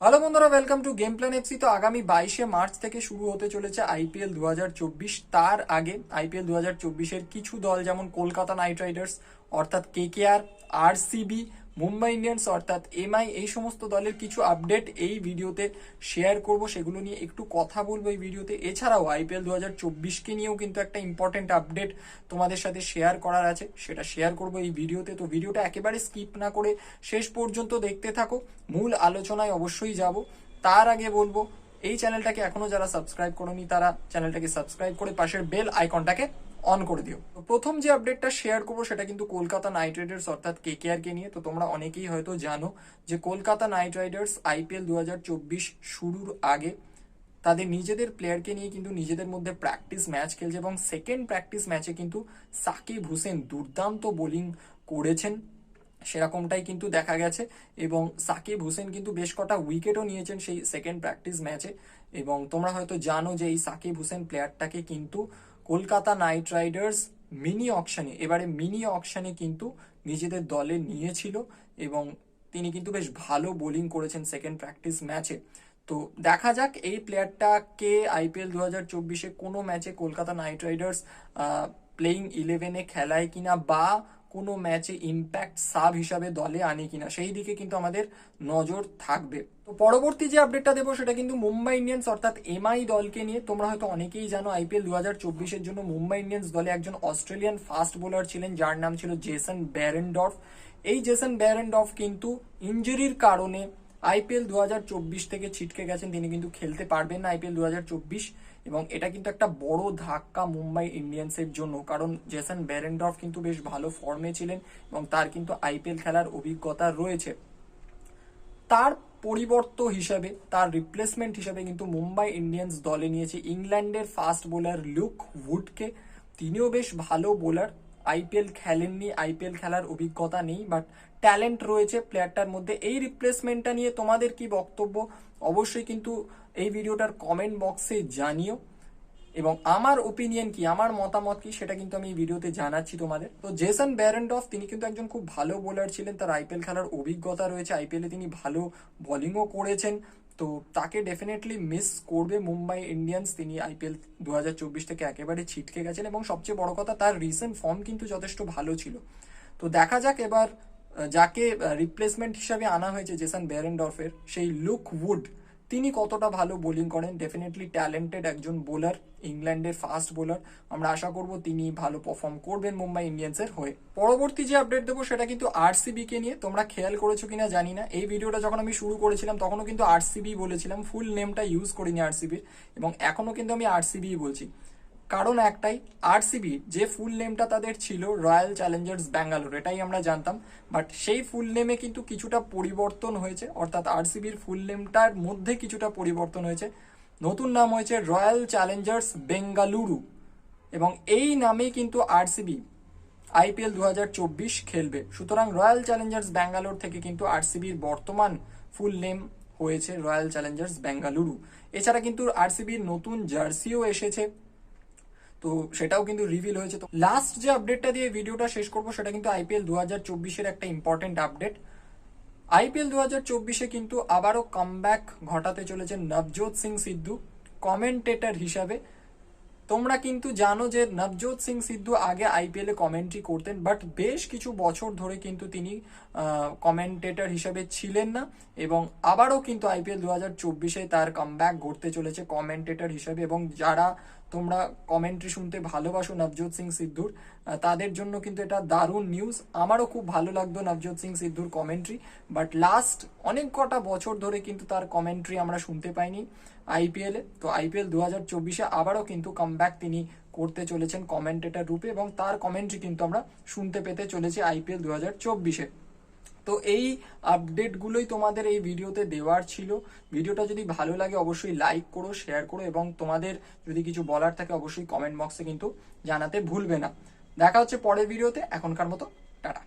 Hello বন্ধুরা welcome to game plan FC তো আগামী বাইশে মার্চ থেকে শুরু হতে চলেছে আইপিএল দু হাজার চব্বিশ। তার আগে আইপিএল দু হাজার কিছু দল যেমন কলকাতা নাইট রাইডার্স, অর্থাৎ কে কে আর আরসিবি মুম্বাই ইন্ডিয়ান্স অর্থাৎ এমআই, এই সমস্ত দলের কিছু আপডেট এই ভিডিওতে শেয়ার করব। সেগুলো নিয়ে একটু কথা বলব এই ভিডিওতে। এছাড়াও আইপিএল দু হাজার চব্বিশকে নিয়েও কিন্তু একটা ইম্পর্টেন্ট আপডেট তোমাদের সাথে শেয়ার করার আছে। সেটা শেয়ার করব এই ভিডিওতে। তো ভিডিওটা একেবারে স্কিপ না করে শেষ পর্যন্ত দেখতে থাকো। মূল আলোচনায় অবশ্যই যাব। তার আগে বলব এই চ্যানেলটাকে এখনও যারা সাবস্ক্রাইব করনি, তারা চ্যানেলটাকে সাবস্ক্রাইব করে পাশের বেল আইকনটাকে অন করে দিও। প্রথম যে আপডেটটা শেয়ার করব, সেটা কিন্তু কলকাতা নাইট রাইডার্স, অর্থাৎ কেকেআর কে নিয়ে। তো তোমরা অনেকেই হয়তো জানো যে কলকাতা নাইট রাইডার্স আইপিএল দু হাজার চব্বিশ শুরুর আগে তাদের নিজেদের প্লেয়ারকে নিয়ে কিন্তু নিজেদের মধ্যে প্র্যাকটিস ম্যাচ খেলছে এবং সেকেন্ড প্র্যাকটিস ম্যাচে কিন্তু সাকিব হুসেন দুর্দান্ত বোলিং করেছেন। সেরকমটাই কিন্তু দেখা গেছে। এবং সাকিব হোসেন কিন্তু বেশ কটা উইকেটও নিয়েছেন সেই সেকেন্ড প্র্যাকটিস ম্যাচে এবং তোমরা হয়তো জানো যে এই সাকিব হোসেন প্লেয়ারটাকে কিন্তু কলকাতা নাইট রাইডার্স মিনি অকশানে এবারে মিনি অকশানে কিন্তু নিজেদের দলে নিয়েছিল এবং তিনি কিন্তু বেশ ভালো বোলিং করেছেন সেকেন্ড প্র্যাকটিস ম্যাচে তো দেখা যাক এই প্লেয়ারটাকে আইপিএল দু হাজার চব্বিশে কোনো ম্যাচে কলকাতা নাইট রাইডার্স প্লেইং ইলেভেনে খেলায় কিনা বা কোনো ম্যাচে ইম্প্যাক্ট সাব হিসাবে দলে আনে কিনা, সেই দিকে কিন্তু আমাদের নজর থাকবে। তো পরবর্তী যে আপডেটটা দেবো, সেটা কিন্তু মুম্বাই ইন্ডিয়ান্স অর্থাৎ এমআই দলকে নিয়ে। তোমরা হয়তো অনেকেই জানো আইপিএল দু হাজার চব্বিশের জন্য মুম্বাই ইন্ডিয়ান্স দলে একজন অস্ট্রেলিয়ান ফাস্ট বোলার ছিলেন, যার নাম ছিল জেসন ব্যারেন্ডর্ফ। এই জেসন ব্যারেন্ডর্ফ কিন্তু ইঞ্জুরির কারণে আইপিএল দু হাজার চব্বিশ থেকে ছিটকে গেছেন। তিনি কিন্তু খেলতে পারবেন না আইপিএল দু হাজার চব্বিশ। এবং এটা কিন্তু একটা বড় ধাক্কা মুম্বাই ইন্ডিয়ান্সের জন্য। কারণ জেসন ব্যারেন্ডর্ফ কিন্তু বেশ ভালো ফর্মে ছিলেন এবং তার কিন্তু আইপিএল খেলার অভিজ্ঞতা রয়েছে। তার পরিবর্ত হিসাবে, তার রিপ্লেসমেন্ট হিসাবে কিন্তু মুম্বাই ইন্ডিয়ান্স দলে নিয়েছে ইংল্যান্ডের ফাস্ট বোলার লুক উডকে তিনিও বেশ ভালো বোলার আইপিএল খেলেননি, আইপিএল খেলার অভিজ্ঞতা নেই বাট ট্যালেন্ট রয়েছে প্লেয়ারটার মধ্যে। এই রিপ্লেসমেন্টটা নিয়ে তোমাদের কি বক্তব্য? অবশ্যই কিন্তু এই ভিডিওটার কমেন্ট বক্সে জানিও। এবং আমার ওপিনিয়ন কি, আমার মতামত কি, সেটা কিন্তু আমি ভিডিওতে জানাচ্ছি তোমাদের। তো জেসন ব্যারেন্ডফ তিনি কিন্তু একজন খুব ভালো বোলার ছিলেন। তার আইপিএল খেলার অভিজ্ঞতা রয়েছে। আইপিএলে তিনি ভালো বোলিংও করেছেন। তো তাকে ডেফিনেটলি মিস করবে মুম্বাই ইন্ডিয়ান্স তিনি আইপিএল দু হাজার চব্বিশ থেকে একেবারে ছিটকে গেছেন এবং সবচেয়ে বড় কথা, তার রিসেন্ট ফর্ম কিন্তু যথেষ্ট ভালো ছিল। তো দেখা যাক এবার যাকে রিপ্লেসমেন্ট হিসাবে আনা হয়েছে জেসন ব্যারেন্ডর্ফের সেই লুক উড তিনি কতটা ভালো বোলিং করেন? ডেফিনেটলি ট্যালেন্টেড একজন বোলার ইংল্যান্ডের ফাস্ট বোলার আমরা আশা করব তিনি ভালো পারফর্ম করবেন মুম্বাই ইন্ডিয়ান্সের হয়ে। পরবর্তী যে আপডেট দেবো সেটা কিন্তু আরসিবি কে নিয়ে। তোমরা খেয়াল করেছ কিনা জানি না। এই ভিডিওটা যখন আমি শুরু করেছিলাম, তখনও কিন্তু আরসিবি বলেছিলাম। ফুল নেমটা ইউজ করিনি আরসিবির এবং এখনও কিন্তু আমি আরসিবি বলছি। কারণ একটাই আরসিবি যে ফুল নেমটা তাদের ছিল রয়্যাল চ্যালেঞ্জার্স ব্যাঙ্গালোর এটাই আমরা জানতাম। বাট সেই ফুল নেমে কিন্তু কিছুটা পরিবর্তন হয়েছে, অর্থাৎ আরসিবির ফুল নেমটার মধ্যে কিছুটা পরিবর্তন হয়েছে। নতুন নাম হয়েছে রয়্যাল চ্যালেঞ্জার্স বেঙ্গালুরু এবং এই নামেই কিন্তু আরসিবি আইপিএল দু হাজার চব্বিশ খেলবে। সুতরাং রয়্যাল চ্যালেঞ্জার্স ব্যাঙ্গালোর থেকে কিন্তু আরসিবির বর্তমান ফুল নেম হয়েছে রয়্যাল চ্যালেঞ্জার্স বেঙ্গালুরু এছাড়া কিন্তু আরসিবির নতুন জার্সিও এসেছে। তো সেটাও কিন্তু রিভিল হয়েছে। তো লাস্ট যে আপডেটটা দিয়ে ভিডিওটা শেষ করব, সেটা কিন্তু আইপিএল দু হাজার চব্বিশের একটা ইম্পর্টেন্ট আপডেট আইপিএল দু হাজার চব্বিশে কিন্তু আবারও কামব্যাক ঘটাতে চলেছে নবজোৎ সিং সিদ্ধু কমেন্টেটর হিসাবে। তোমরা কিন্তু জানো যে নবজোৎ সিং সিদ্ধু আগে আইপিএল কমেন্ট্রি করতেন বাট বেশ কিছু বছর ধরে কিন্তু তিনি কমেন্টেটর হিসাবে ছিলেন না, এবং আবারও কিন্তু আইপিএল দু হাজার চব্বিশে তার কামব্যাক ঘটতে চলেছে কমেন্টেটর হিসাবে, এবং যারা তোমরা কমেন্ট্রি শুনতে ভালোবাসো নবজোৎ সিং সিদ্ধুর। তাদের জন্য কিন্তু এটা দারুণ নিউজ আমারও খুব ভালো লাগতো নবজোৎ সিং সিদ্ধুর কমেন্ট্রি বাট লাস্ট অনেক কটা বছর ধরে কিন্তু তার কমেন্ট্রি আমরা শুনতে পাইনি আইপিএলে তো আইপিএল দু হাজার চব্বিশে আবারও কিন্তু কামব্যাক তিনি করতে চলেছেন কমেন্টেটার রূপে এবং তার কমেন্ট্রি কিন্তু আমরা শুনতে পেতে চলেছি আইপিএল দু হাজার চব্বিশে। তো এই আপডেটগুলোই তোমাদের এই ভিডিওতে দেওয়ার ছিল। ভিডিওটা যদি ভালো লাগে অবশ্যই লাইক করো শেয়ার করো এবং তোমাদের যদি কিছু বলার থাকে অবশ্যই কমেন্ট বক্সে কিন্তু জানাতে ভুলবে না। দেখা হচ্ছে পরের ভিডিওতে। এখনকার মতো টাটা।